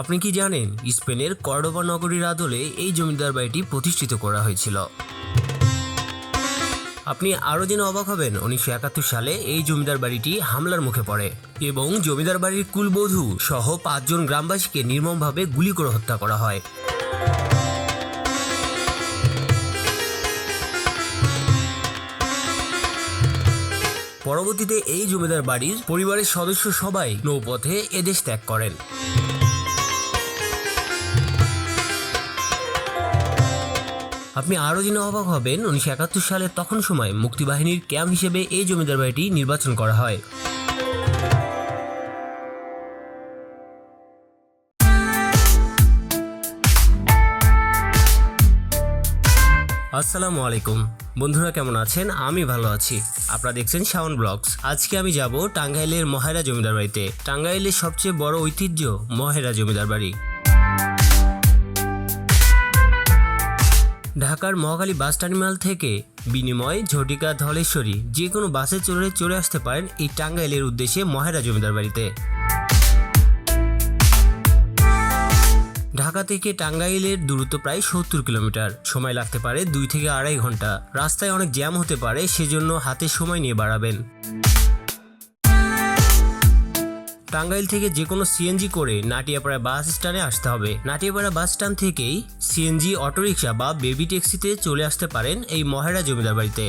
আপনি কি জানেন, স্পেনের কর্ডোবা নগরীর আদলে এই জমিদার বাড়িটি প্রতিষ্ঠিত করা হয়েছিল? আপনি আরও জেনে অবাক হবেন, উনিশশো একাত্তর সালে এই জমিদার বাড়িটি হামলার মুখে পড়ে এবং জমিদার বাড়ির কুলবধূ সহ পাঁচজন গ্রামবাসীকে নির্মমভাবে গুলি করে হত্যা করা হয়। পরবর্তীতে এই জমিদার বাড়ির পরিবারের সদস্য সবাই নৌপথে এদেশ ত্যাগ করেন। আপনি আরও জেনে অবাক হবেন, উনিশশো একাত্তর সালে তখন সময় মুক্তিবাহিনীর ক্যাম্প হিসেবে এই জমিদার বাড়িটি নির্বাচন করা হয়। আসসালামু আলাইকুম। বন্ধুরা কেমন আছেন? আমি ভালো আছি। আপনারা দেখছেন শাওন ব্লগস। আজকে আমি যাব টাঙ্গাইলের মহেরা জমিদার বাড়িতে। টাঙ্গাইলের সবচেয়ে বড় ঐতিহ্য মহেরা জমিদার বাড়ি। ঢাকার মহাকালী বাস টার্মিনাল থেকে বিনিময় ঝটিকা ধলেশ্বরী যে কোনো বাসে চড়ে চলে আসতে পারেন এই টাঙ্গাইলের উদ্দেশ্যে মহেরা জমিদার বাড়িতে। ঢাকা থেকে টাঙ্গাইলের দূরত্ব প্রায় সত্তর কিলোমিটার। সময় লাগতে পারে দুই থেকে আড়াই ঘণ্টা। রাস্তায় অনেক জ্যাম হতে পারে, সেজন্য হাতে সময় নিয়ে বাড়াবেন। টাঙ্গাইল থেকে যে কোনো সিএনজি করে নাটিয়াপাড়া বাস স্ট্যান্ডে আসতে হবে। নাটিয়াপাড়া বাস স্ট্যান্ড থেকেই সিএনজি, অটোরিকশা বা বেবি ট্যাক্সিতে চলে আসতে পারেন এই মহেরা জমিদার বাড়িতে।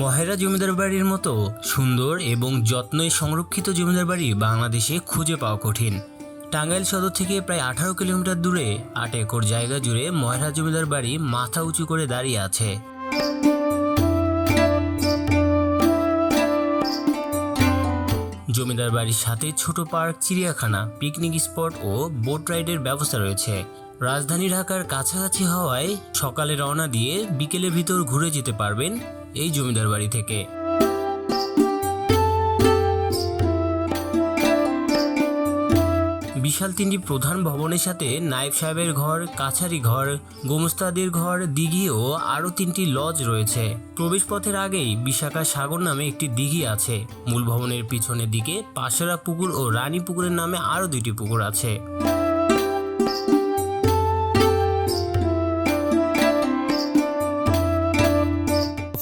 মহেরা জমিদার বাড়ির মতো সুন্দর এবং যত্নে সংরক্ষিত জমিদার বাড়ি বাংলাদেশে খুঁজে পাওয়া কঠিন। টাঙ্গাইল সদর থেকে প্রায় আঠারো কিলোমিটার দূরে আট একর জায়গা জুড়ে মহেরা জমিদার বাড়ি মাথা উঁচু করে দাঁড়িয়ে আছে। জমিদার বাড়ির সাথে ছোট পার্ক, চিড়িয়াখানা পিকনিক স্পট ও বোট রাইডের ব্যবস্থা রয়েছে। রাজধানী ঢাকার কাছাকাছি হওয়ায় সকালে রওনা দিয়ে বিকেলের ভিতর ঘুরে যেতে পারবেন এই জমিদার বাড়ি থেকে। বিশাল তিনটি প্রধান ভবনের সাথে নায়েব সাহেবের ঘর, কাছারি ঘর, গোমস্তাদের ঘর, দিঘি ও আরও তিনটি লজ রয়েছে। প্রবেশপথের আগেই বিশাখা সাগর নামে একটি দিঘি আছে। মূল ভবনের পিছনের দিকে পাশেরা পুকুর ও রানী পুকুরের নামে আরও দুইটি পুকুর আছে।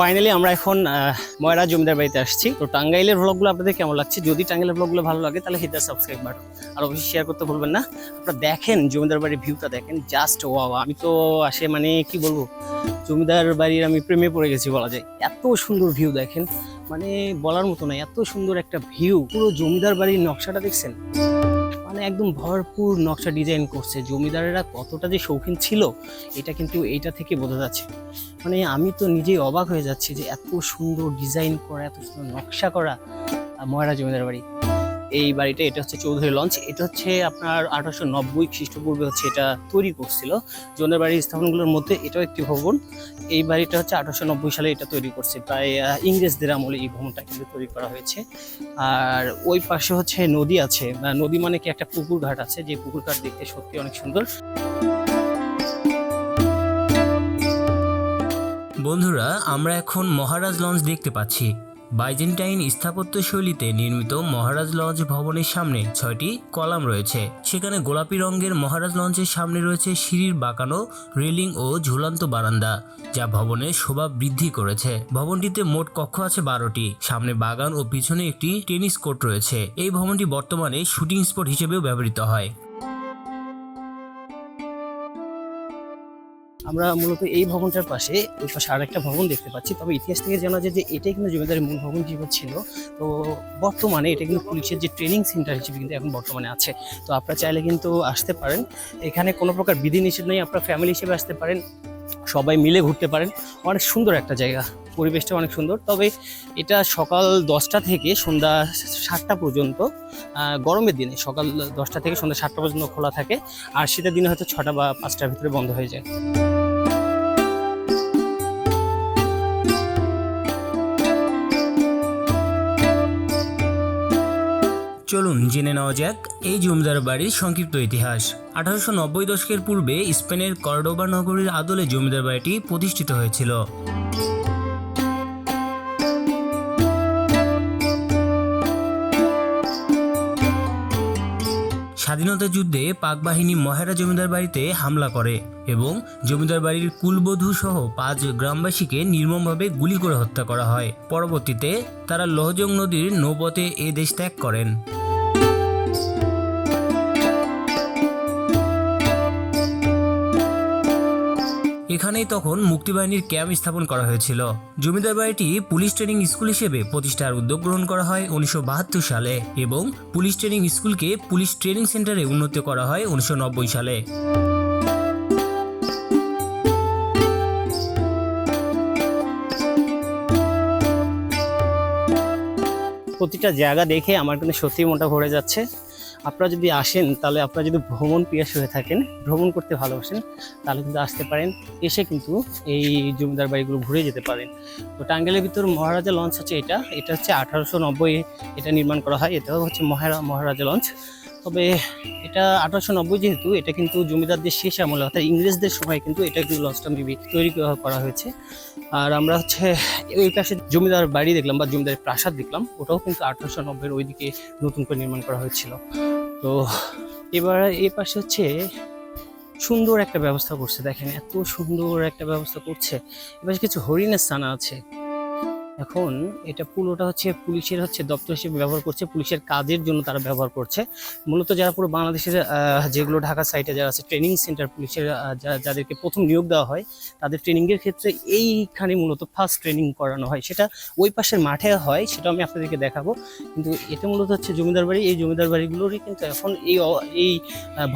ফাইনালি আমরা এখন ময়রা জমিদার বাড়িতে আসছি। তো টাঙ্গাইলের ব্লগগুলো আপনাদের কেমন লাগছে? যদি টাঙ্গাইলের ব্লগগুলো ভালো লাগে, তাহলে হিট সাবস্ক্রাইব বাটন আর অবশ্যই শেয়ার করতে ভুলবেন না। আপনারা দেখেন, জমিদার বাড়ির ভিউটা দেখেন জাস্ট ওয়াও আমি তো আসে মানে কি বলব? জমিদার বাড়ির আমি প্রেমে পড়ে গেছি বলা যায়। এত সুন্দর ভিউ দেখেন। মানে বলার মতো না, এত সুন্দর একটা ভিউ পুরো জমিদার বাড়ির নকশাটা দেখছেন? মানে একদম ভরপুর নকশা ডিজাইন করছে। জমিদারেরা কতটা যে শৌখিন ছিল, এটা কিন্তু এইটা থেকে বোঝা যাচ্ছে। মানে আমি তো নিজেই অবাক হয়ে যাচ্ছি যে এত সুন্দর ডিজাইন করা, এত সুন্দর নকশা করা ময়রা জমিদার বাড়ি। এই বাড়িটা, এটা হচ্ছে চৌধুরী লঞ্চ। এটা হচ্ছে আপনার আঠারোশো নব্বই খ্রিস্টপূর্বে হচ্ছে এটা তৈরি করছিল। জমিদার বাড়ির স্থাপনগুলোর মধ্যে এটাও একটি ভবন। এই বাড়িটা হচ্ছে আঠারোশো নব্বই সালে এটা তৈরি করছে। প্রায় ইংরেজদের আমলে এই ভবনটা কিন্তু তৈরি করা হয়েছে। আর ওই পাশে হচ্ছে নদী আছে। নদী মানে কি? একটা পুকুর ঘাট আছে। যে পুকুর ঘাট দেখতে সত্যি অনেক সুন্দর। বন্ধুরা, আমরা এখন মহারাজ লঞ্চ দেখতে পাচ্ছি। বাইজেন্টাইন স্থাপত্য শৈলীতে নির্মিত মহারাজ লঞ্চ ভবনের সামনে ছয়টি কলাম রয়েছে। সেখানে গোলাপি রঙের মহারাজ লঞ্চের সামনে রয়েছে সিঁড়ির বাঁকানো, রেলিং ও ঝুলন্ত বারান্দা, যা ভবনের শোভা বৃদ্ধি করেছে। ভবনটিতে মোট কক্ষ আছে বারোটি। সামনে বাগান ও পিছনে একটি টেনিস কোর্ট রয়েছে। এই ভবনটি বর্তমানে শুটিং স্পট হিসেবেও ব্যবহৃত হয়। আমরা মূলত এই ভবনটার পাশে, ওই পাশে আর একটা ভবন দেখতে পাচ্ছি। তবে ইতিহাস থেকে জানা যায় যে এটাই কিন্তু জমিদারের মূল ভবন হিসেবে ছিল। তো বর্তমানে এটা কিন্তু পুলিশের যে ট্রেনিং সেন্টার হিসেবে কিন্তু এখন বর্তমানে আছে। তো আপনারা চাইলে কিন্তু আসতে পারেন। এখানে কোনো প্রকার বিধিনিষেধ নেই। আপনারা ফ্যামিলি হিসেবে আসতে পারেন। সবাই মিলে ঘুরতে পারেন। অনেক সুন্দর একটা জায়গা। পরিবেশটা অনেক সুন্দর। তবে এটা সকাল দশটা থেকে সন্ধ্যা সাতটা পর্যন্ত গরমের দিনে সকাল দশটা থেকে সন্ধ্যা সাতটা পর্যন্ত খোলা থাকে। আর শীতের দিনে হয়তো ছটা বা পাঁচটার ভিতরে বন্ধ হয়ে যায়। চলুন জেনে নেওয়া যাক এই জমিদার বাড়ির সংক্ষিপ্ত ইতিহাস। আঠারোশো নব্বই দশকের পূর্বে স্পেনের কর্ডোবা নগরীর আদলে জমিদার বাড়িটি প্রতিষ্ঠিত হয়েছিল। স্বাধীনতা যুদ্ধে পাক বাহিনী মহেরা জমিদার বাড়িতে হামলা করে এবং জমিদার বাড়ির কুলবধূ সহ পাঁচ গ্রামবাসীকে নির্মমভাবে গুলি করে হত্যা করা হয়। পরবর্তীতে তারা লহজং নদীর নৌপথে এ দেশ ত্যাগ করেন। এখানেই তখন মুক্তিবাহিনীর ক্যাম্প স্থাপন করা হয়েছিল। জমিদার বাড়িটি পুলিশ ট্রেনিং স্কুল হিসেবে প্রতিষ্ঠার উদ্যোগ গ্রহণ করা হয় উনিশশো বাহাত্তর সালে এবং পুলিশ ট্রেনিং স্কুলকে পুলিশ ট্রেনিং সেন্টারে উন্নত করা হয় উনিশশো নব্বই সালে। প্রতিটা জায়গা দেখে আমার কিন্তু সত্যিই মনটা ভরে যাচ্ছে। আপনারা যদি আসেন, তাহলে আপনারা যদি ভ্রমণ পিয়াস হয়ে থাকেন, ভ্রমণ করতে ভালোবাসেন, তাহলে কিন্তু আসতে পারেন, এসে কিন্তু এই জমিদার বাড়িগুলো ঘুরে যেতে পারেন। তো টাঙ্গাইলের ভিতর মহারাজা লঞ্চ হচ্ছে এটা এটা হচ্ছে আঠারোশো নব্বই এটা নির্মাণ করা হয় এটাও হচ্ছে মহারা, মহারাজা লঞ্চ। তবে এটা আঠারোশো নব্বই যেহেতু, এটা কিন্তু জমিদারদের শেষ আমলে, অর্থাৎ ইংরেজদের সময় কিন্তু এটা কিন্তু লঞ্চটা তৈরি করা হয়েছে। আর আমরা হচ্ছে ওই পাশে জমিদার বাড়ি দেখলাম বা জমিদার প্রাসাদ দেখলাম, ওটাও কিন্তু আঠারোশো নব্বইয়ের ওইদিকে নতুন করে নির্মাণ করা হয়েছিল। তো এবার এই পাশে হচ্ছে সুন্দর একটা ব্যবস্থা করছে, দেখেন এত সুন্দর একটা ব্যবস্থা করছে। এবার কিছু হরিণের স্থান আছে। এখন এটা পুরোটা হচ্ছে পুলিশের হচ্ছে দপ্তর হিসেবে ব্যবহার করছে, পুলিশের কাজের জন্য তারা ব্যবহার করছে। মূলত যারা পুরো বাংলাদেশের যেগুলো ঢাকা সাইটে যারা আছে ট্রেনিং সেন্টার পুলিশের যাদেরকে প্রথম নিয়োগ দেওয়া হয়, তাদের ট্রেনিংয়ের ক্ষেত্রে এইখানে মূলত ফার্স্ট ট্রেনিং করানো হয়। সেটা ওই পাশের মাঠে হয়, সেটা আমি আপনাদেরকে দেখাবো। কিন্তু এটা মূলত হচ্ছে জমিদার বাড়ি, এই জমিদার বাড়িগুলোরই কিন্তু এখন এই এই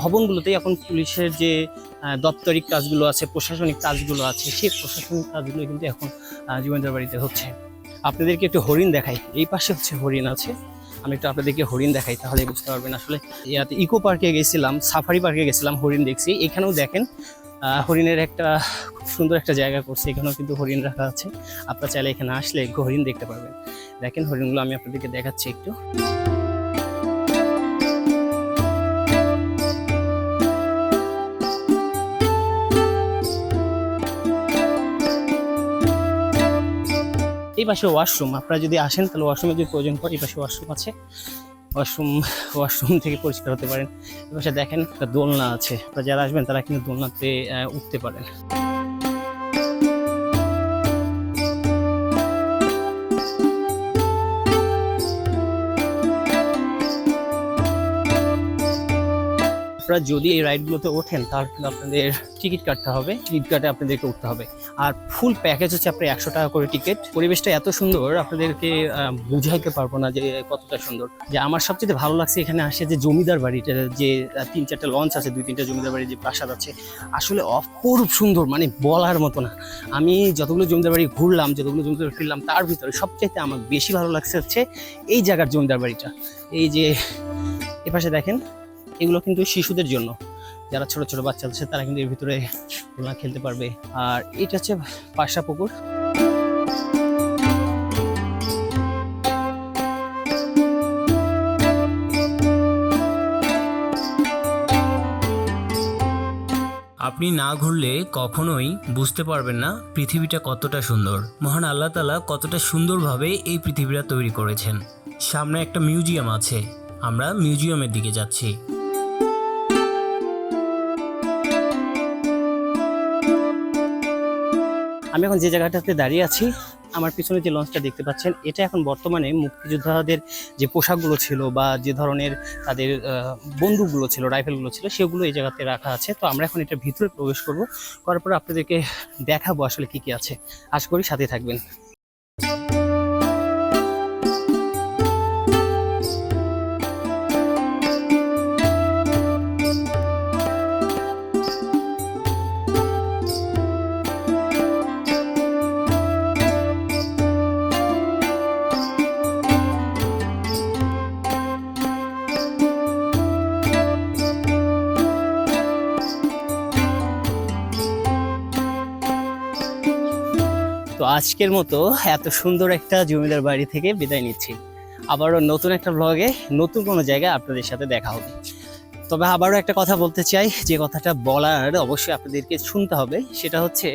ভবনগুলোতেই এখন পুলিশের যে দপ্তরিক কাজগুলো আছে, প্রশাসনিক কাজগুলো আছে সেই প্রশাসনিক কাজগুলো কিন্তু এখন জমিদার বাড়িতে হচ্ছে। আপনাদেরকে একটু হরিণ দেখাই। এই পাশে হচ্ছে হরিণ আছে। আমি একটু আপনাদেরকে হরিণ দেখাই তাহলে বুঝতে পারবেন। আসলে ইয়াতে ইকো পার্কে গেছিলাম, সাফারি পার্কে গেছিলাম হরিণ দেখছি। এখানেও দেখেন হরিণের একটা খুব সুন্দর একটা জায়গা করছে। এখানেও কিন্তু হরিণ রাখা আছে। আপনারা চাইলে এখানে আসলে হরিণ দেখতে পারবেন। দেখেন হরিণগুলো, আমি আপনাদেরকে দেখাচ্ছি একটু। এই পাশে ওয়াশরুম। আপনারা যদি আসেন, তাহলে ওয়াশরুমে যদি প্রয়োজন পড়ে এই পাশে ওয়াশরুম আছে। ওয়াশরুম ওয়াশরুম থেকে পরিষ্কার হতে পারেন। এই পাশে দেখেন একটা দোলনা আছে। আপনারা যারা আসবেন, তারা কিন্তু দোলনাতে উঠতে পারেন। আপনারা যদি এই রাইডগুলোতে ওঠেন, তাহলে কিন্তু আপনাদের টিকিট কাটতে হবে, টিকিট কাটে আপনাদেরকে উঠতে হবে। আর ফুল প্যাকেজ হচ্ছে আপনার একশো টাকা করে টিকিট। পরিবেশটা এত সুন্দর, আপনাদেরকে বুঝাইতে পারব না যে কতটা সুন্দর। যে আমার সবচেয়ে ভালো লাগছে এখানে আসে যে জমিদার বাড়িটা, যে তিন চারটা লঞ্চ আছে, দুই তিনটা জমিদার বাড়ির যে প্রাসাদ আছে, আসলে অপরূপ সুন্দর মানে বলার মতো না। আমি যতগুলো জমিদার বাড়ি ঘুরলাম, যতগুলো জমিদার বাড়ি ফিরলাম, তার ভিতরে সবচাইতে আমার বেশি ভালো লাগছে হচ্ছে এই জায়গার জমিদার বাড়িটা। এই যে, এপাশে দেখেন এগুলো কিন্তু শিশুদের জন্য। যারা ছোট ছোট বাচ্চা আছে, তারা কিন্তু এর ভিতরে দোলনা খেলতে পারবে। আর এটা হচ্ছে পাশা পুকুর। আপনি না ঘুরলে কখনোই বুঝতে পারবেন না পৃথিবীটা কতটা সুন্দর। মহান আল্লাহ তালা কতটা সুন্দরভাবে এই পৃথিবীটা তৈরি করেছেন। সামনে একটা মিউজিয়াম আছে। আমরা মিউজিয়ামের দিকে যাচ্ছি। আমি এখন যে জায়গাটাতে দাঁড়িয়ে আছি, আমার পিছনে যে লঞ্চটা দেখতে পাচ্ছেন, এটা এখন বর্তমানে মুক্তিযোদ্ধাদের যে পোশাকগুলো ছিল বা যে ধরনের তাদের বন্দুকগুলো ছিল, রাইফেলগুলো ছিল, সেগুলো এই জায়গাতে রাখা আছে। তো আমরা এখন এটা ভিতরে প্রবেশ করব। করার পর আপনাদেরকে দেখাবো আসলে কি কি আছে। আশা করি সাথে থাকবেন। আজকের মতো এত সুন্দর একটা জমিদার বাড়ি থেকে বিদায় নিচ্ছি। আবারও নতুন একটা ব্লগে নতুন কোনো জায়গায় আপনাদের সাথে দেখা হবে। তবে আবারও একটা কথা বলতে চাই, যে কথাটা বলার অবশ্যই আপনাদেরকে শুনতে হবে, সেটা হচ্ছে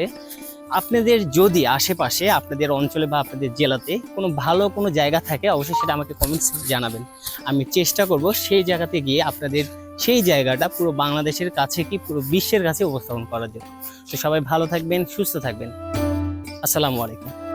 আপনাদের যদি আশেপাশে, আপনাদের অঞ্চলে বা আপনাদের জেলাতে কোনো ভালো কোনো জায়গা থাকে, অবশ্যই সেটা আমাকে কমেন্টস জানাবেন। আমি চেষ্টা করব সেই জায়গাতে গিয়ে আপনাদের সেই জায়গাটা পুরো বাংলাদেশের কাছে কি পুরো বিশ্বের কাছে উপস্থাপন করার জন্য। তো সবাই ভালো থাকবেন, সুস্থ থাকবেন। আসসালামু আলাইকুম।